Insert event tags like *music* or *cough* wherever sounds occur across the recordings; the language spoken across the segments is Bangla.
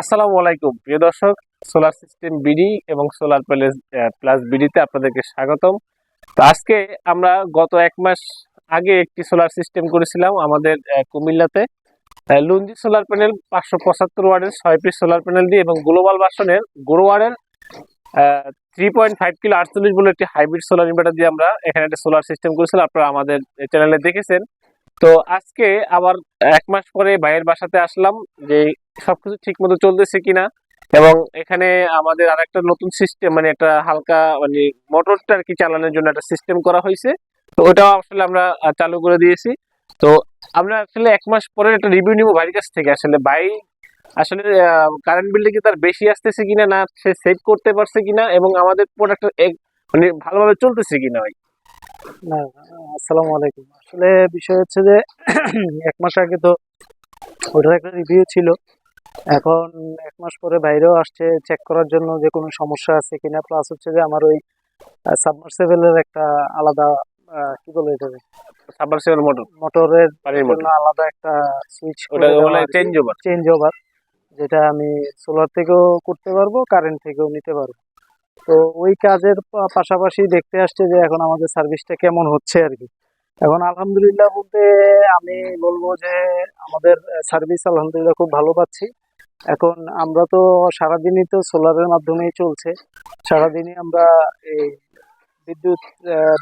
আসসালামু আলাইকুম। প্রিয় দর্শক সোলার সিস্টেম বিডি এবং সোলার প্যালেস প্লাস বিডিতে আপনাদেরকে স্বাগতম। তো আজকে আমরা গত এক মাস আগে একটি সোলার সিস্টেম করেছিলাম আমাদের কুমিল্লাতে। লুঞ্জি সোলার প্যানেল পাঁচশো পঁচাত্তর ওয়ার্ডের ছয় পিস সোলার প্যানেল দিয়ে এবং গ্লোবাল ভার্সনের গোরোয়ারের থ্রি পয়েন্ট ফাইভ কিলো আটচল্লিশ বলে একটি হাইব্রিড সোলার ইনভার্টার দিয়ে আমরা এখানে একটা সোলার সিস্টেম করেছিলাম। আপনারা আমাদের চ্যানেলে দেখেছেন। তো আজকে আবার এক মাস পরে ভাইয়ের বাসাতে আসলাম যে সবকিছু ঠিক মতো চলতেছে কিনা এবং এখানে আমাদের আর একটা নতুন সিস্টেম মানে একটা হালকা মানে মোটরটা আর কি চালানোর জন্য একটা সিস্টেম করা হয়েছে। তো ওটাও আসলে আমরা চালু করে দিয়েছি। তো আমরা আসলে এক মাস পরে একটা রিভিউ নিব ভাইয়ের কাছ থেকে। আসলে ভাই আসলে কারেন্ট বিলটা কি তার বেশি আসতেছে কিনা না সে সেভ করতে পারছে কিনা এবং আমাদের প্রোডাক্ট মানে ভালোভাবে চলতেছে কিনা ভাই আসসালামু আলাইকুম। আসলে বিষয় হচ্ছে যে *clears throat* এক মাস আগে তো ওটার একটা রিভিউ ছিল। এখন এক মাস পরে বাইরেও আসছে চেক করার জন্য যে কোনো সমস্যা আছে কিনা। প্লাস হচ্ছে যে আমার ওই সাবমার্সেবলের একটা আলাদা কি বলে এটাকে? সাবমার্সিবল মোটর মোটরের জন্য আলাদা একটা switch change over change over যেটা আমি সোলার থেকেও করতে পারব কারেন্ট থেকেও নিতে পারব। তো ওই কাজের পাশাপাশি দেখতে আসছে যে এখন আমাদের সার্ভিসটা কেমন হচ্ছে আর কি। এখন আলহামদুলিল্লাহ বলতে আমি বলব যে আমাদের সার্ভিস আলহামদুলিল্লাহ খুব ভালো পাচ্ছি। এখন আমরা তো সারাদিনই তো সোলারের মাধ্যমেই চলছে। সারাদিনই আমরা এই বিদ্যুৎ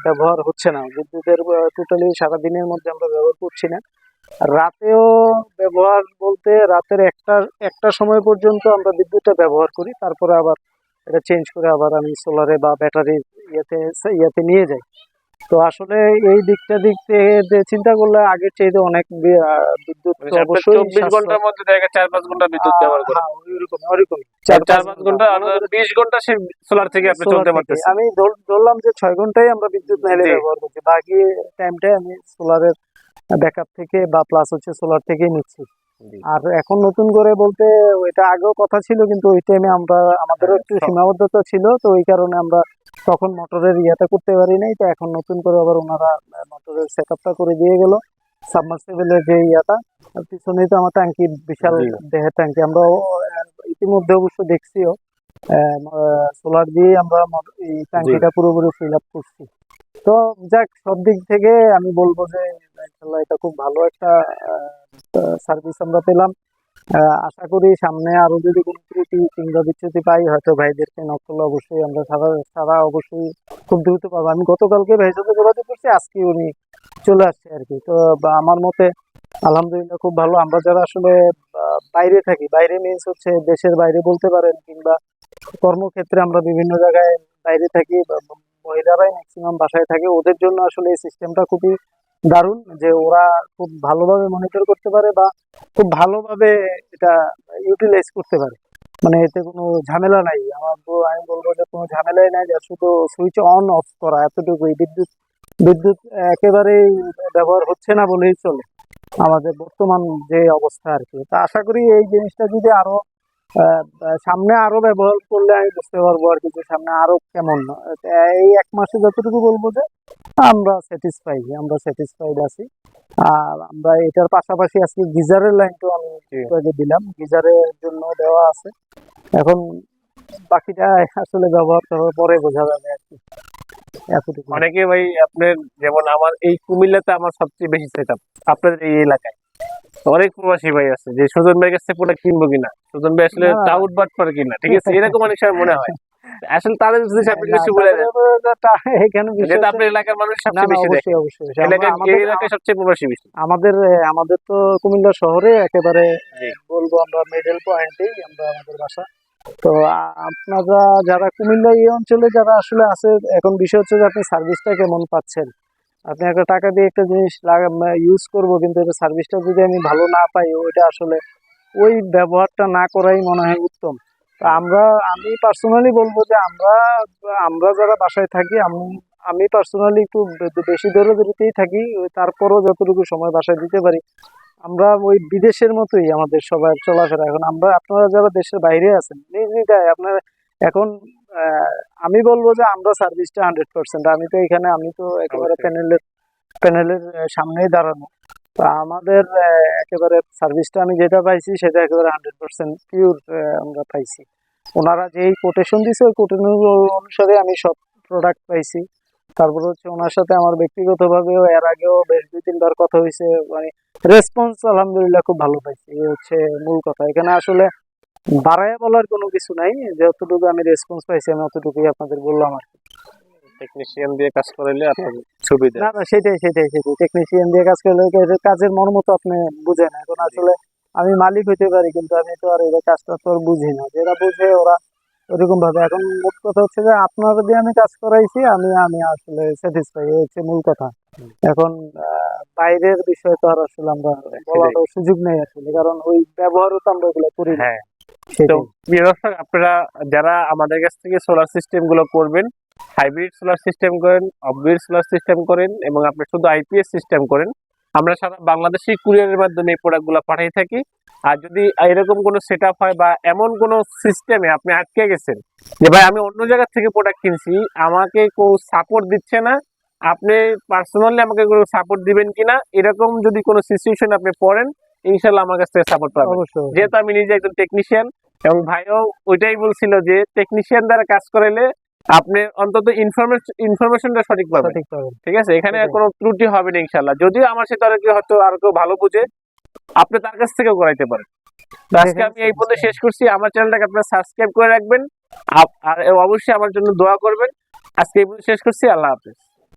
ব্যবহার হচ্ছে না। বিদ্যুতের টোটালি সারাদিনের মধ্যে আমরা ব্যবহার করছি না। রাতেও ব্যবহার বলতে রাতের একটা একটা সময় পর্যন্ত আমরা বিদ্যুৎটা ব্যবহার করি, তারপরে আবার এটা চেঞ্জ করে আবার আমি সোলারে বা ব্যাটারি ইয়েতে ইয়েতে নিয়ে যাই। তো আসলে এই দিকটা দিক থেকে চিন্তা করলে আগের চাইতে অনেক বিদ্যুৎ অবশ্যই চব্বিশ ঘণ্টার মধ্যে দেখা চার পাঁচ ঘণ্টা বিদ্যুৎ ব্যবহার করে। হ্যাঁ। চার পাঁচ ঘণ্টা বিশ ঘণ্টা সে সোলার থেকে আপনি চলতে পারতেছেন। আমি ধরলাম যে ছয় ঘন্টাই আমরা বিদ্যুৎ মেলে ব্যবহার করছি। বাকি টাইমটাই আমি সোলারের ব্যাকআপ থেকে বা প্লাস হচ্ছে সোলার থেকেই নিচ্ছি। আর এখন নতুন করে বলতে ওইটা আগেও কথা ছিল কিন্তু ওই টাইমে আমরা আমাদেরও হ্যাঁ, একটু সীমাবদ্ধতা ছিল তো ওই কারণে আমরা তখন মোটরের ইয়েটা করতে পারি নাই তো এখন নতুন করে আবার ওনারা মোটরের সেট আপটা করে দিয়ে গেল সাবমার্সিবলের যে ইয়েটা আর পিছনেই তো আমার ট্যাঙ্কি বিশাল দেহের ট্যাঙ্কি আমরা ইতিমধ্যে অবশ্য দেখছিও সোলার দিয়ে আমরা এই ট্যাঙ্কিটা পুরোপুরি ফিল আপ করছি। তো যাক সব দিক থেকে আমি বলব যে ইনশাল্লাহ এটা খুব ভালো একটা সার্ভিস আমরা পেলাম। আশা করি সামনে আরও যদি কোনো ত্রুটি কিংবা বিচ্যুতি পাই, হয়তো ভাইদেরকে নক করলে অবশ্যই আমরা সারা সারা অবশ্যই খুব দ্রুত পাবো। আমি গতকালকে ভাইয়ের সাথে যোগাযোগ করছি, আজকে উনি চলে আসছে আর কি। তো আমার মতে আলহামদুলিল্লাহ খুব ভালো। আমরা যারা আসলে বাইরে থাকি, বাইরে মিনস হচ্ছে দেশের বাইরে বলতে পারেন কিংবা কর্মক্ষেত্রে আমরা বিভিন্ন জায়গায় বাইরে থাকি মহিলারাই ম্যাক্সিমাম বাসায় থাকে, ওদের জন্য আসলে এই সিস্টেমটা খুবই দারুণ যে ওরা খুব ভালোভাবে মনিটর করতে পারে বা খুব ভালোভাবে এটা ইউটিলাইজ করতে পারে। মানে এতে কোনো ঝামেলা নাই। আমার বো- আমি বলব যে কোনো ঝামেলাই নাই যে শুধু সুইচ অন অফ করা, এতটুকুই। বিদ্যুৎ বিদ্যুৎ একেবারেই ব্যবহার হচ্ছে না বলেই চলে। আমাদের বর্তমান যে অবস্থা আর কি। তা আশা করি এই জিনিসটা যদি আরও সামনে আরও ব্যবহার করলে আমি বুঝতে পারব আর কি সামনে আরও কেমন। এই এক মাসে যতটুকু বলব যে আমরা স্যাটিসফাই আমরা স্যাটিসফাইড আছি। আর আমরা এটার পাশাপাশি আজকে গিজারের লাইনটাও আমি আগে দিলাম। গিজারের জন্য দেওয়া আছে। এখন বাকিটা আসলে ব্যবহার করার পরে বোঝা যাবে আর কি। এতটুকু। অনেকে ভাই আপনার যেমন আমার এই কুমিল্লাতে আমার সবচেয়ে বেশি সেটআপ আপনাদের এই এলাকায়। অনেক প্রবাসী ভাই আছে যে সুজন ভাইয়ের কাছে প্রোডাক্ট কিনবো কিনা? সুজন ভাই আসলে না। টাউট বাট পার কিনা ঠিক আছে? এরকম অনেক সময় মনে হয়। আসলে তাদের যদি আপনি না, কিছু বলে যেটা এখানে যেটা আপনার এলাকার মানুষ সবচেয়ে বেশি অবশ্যই অবশ্যই। এলাকায় সবচেয়ে প্রবাসী বেশি। আমাদের আমাদের তো কুমিল্লা শহরে একেবারে বলব আমরা মিডল পয়েন্টেই আমরা আমাদের বাসা। তো আপনারা যারা কুমিল্লা এই অঞ্চলে যারা আসলে আছে এখন বিষয় হচ্ছে যে আপনি সার্ভিসটা কেমন পাচ্ছেন? আপনি একটা টাকা দিয়ে একটা জিনিস ইউজ করব কিন্তু এটা সার্ভিসটা যদি আমি ভালো না পাই ওইটা আসলে ওই ব্যবহারটা না করাই মনে হয় উত্তম। আমরা আমি পার্সোনালি বলব যে আমরা আমরা যারা বাসায় থাকি আমি আমি পার্সোনালি একটু বেশি দৌড়াদৌড়িতেই থাকি তারপরও যতটুকু সময় বাসায় দিতে পারি। আমরা ওই বিদেশের মতোই আমাদের সবার চলাফেরা। এখন আমরা আপনারা যারা দেশের বাইরে আছেন নিজ নিজায় আপনার এখন আহ, আমি বলব যে আমরা সার্ভিসটা হান্ড্রেড পার্সেন্ট আমি তো এখানে আমি তো একেবারে প্যানেলের প্যানেলের সামনেই দাঁড়ানো। আমাদের একেবারে সার্ভিসটা আমি যেটা পাইছি, সেটা একেবারে হান্ড্রেড পার্সেন্ট পিওর আমরা পাইছি। ওনারা যেই কোটেশন দিছে, ওই কোটেশন অনুসারে আমি সব প্রোডাক্ট পাইছি। তারপরে হচ্ছে ওনার সাথে আমার ব্যক্তিগতভাবেও, এর আগেও বেশ দুই, তিনবার কথা হয়েছে মানে রেসপন্স আলহামদুলিল্লাহ খুব ভালো পাইছি। এই হচ্ছে মূল কথা। এখানে আসলে বাড়ায় বলার কোনো কিছু নাই, যতটুকু আমি রেসপন্স পাইছি, আমি অতটুকুই আপনাদের বললাম আর কি। টেকনিশিয়ান দিয়ে কাজ করাইলে আপনার সুবিধা। না না সেটাই সেটাই সেটাই। টেকনিশিয়ান দিয়ে কাজ করলে কাজের মর্ম তো আপনি বুঝেন এখন আসলে আমি মালিক হইতে পারি কিন্তু আমি তো আর এদের কাজটা তো আর বুঝি না। যারা বুঝে ওরা ওরকম ভাবে এখন মোট কথা হচ্ছে যে আপনার দিয়ে আমি কাজ করাইছি আমি আমি আসলে স্যাটিসফাই হচ্ছে মূল কথা। এখন বাইরের বিষয় তো আর আসলে আমরা বলার সুযোগ নেই আসলে কারণ ওই ব্যবহারও তো আমরা ওগুলো করি না। হ্যাঁ। তো আপনারা যারা আমাদের কাছ থেকে সোলার সিস্টেমগুলো করবেন হাইব্রিড সোলার সিস্টেম করেন অফগ্রিড সোলার সিস্টেম করেন এবং আপনি শুধু আইপিএস সিস্টেম করেন। আমরা সারা বাংলাদেশি কুরিয়ারের মাধ্যমে এই প্রোডাক্টগুলো পাঠিয়ে থাকি। আর যদি এরকম কোনো সেট হয় বা এমন কোনো সিস্টেমে আপনি আটকে গেছেন যে ভাই আমি অন্য জায়গার থেকে প্রোডাক্ট কিনছি আমাকে কেউ সাপোর্ট দিচ্ছে না। আপনি পার্সোনালি আমাকে কোনো সাপোর্ট দিবেন কিনা? এরকম যদি কোনো সিচুয়েশন আপনি পড়েন ইনশাল্লাহ আমার কাছ থেকে সাপোর্ট পাবেন। অবশ্যই যেহেতু আমি নিজে একজন টেকনিশিয়ান এবং ভাইও ওইটাই বলছিল যে টেকনিশিয়ান দ্বারা কাজ করাইলে আপনি অন্তত ইনফরমেশন ইনফরমেশনটা সঠিক পাবেন। ঠিক আছে? এখানে কোনো ত্রুটি হবে না ইনশাল্লাহ যদিও আমার সাথে আরও হয়তো আর কেউ ভালো বুঝে আপনি তার কাছ থেকেও করাইতে পারেন। আজকে আমি এই পর্যন্ত শেষ করছি। আমার চ্যানেলটাকে আপনারা সাবস্ক্রাইব করে রাখবেন। আর অবশ্যই আমার জন্য দোয়া করবেন। আজকে এই পর্যন্ত শেষ করছি। আল্লাহ হাফেজ।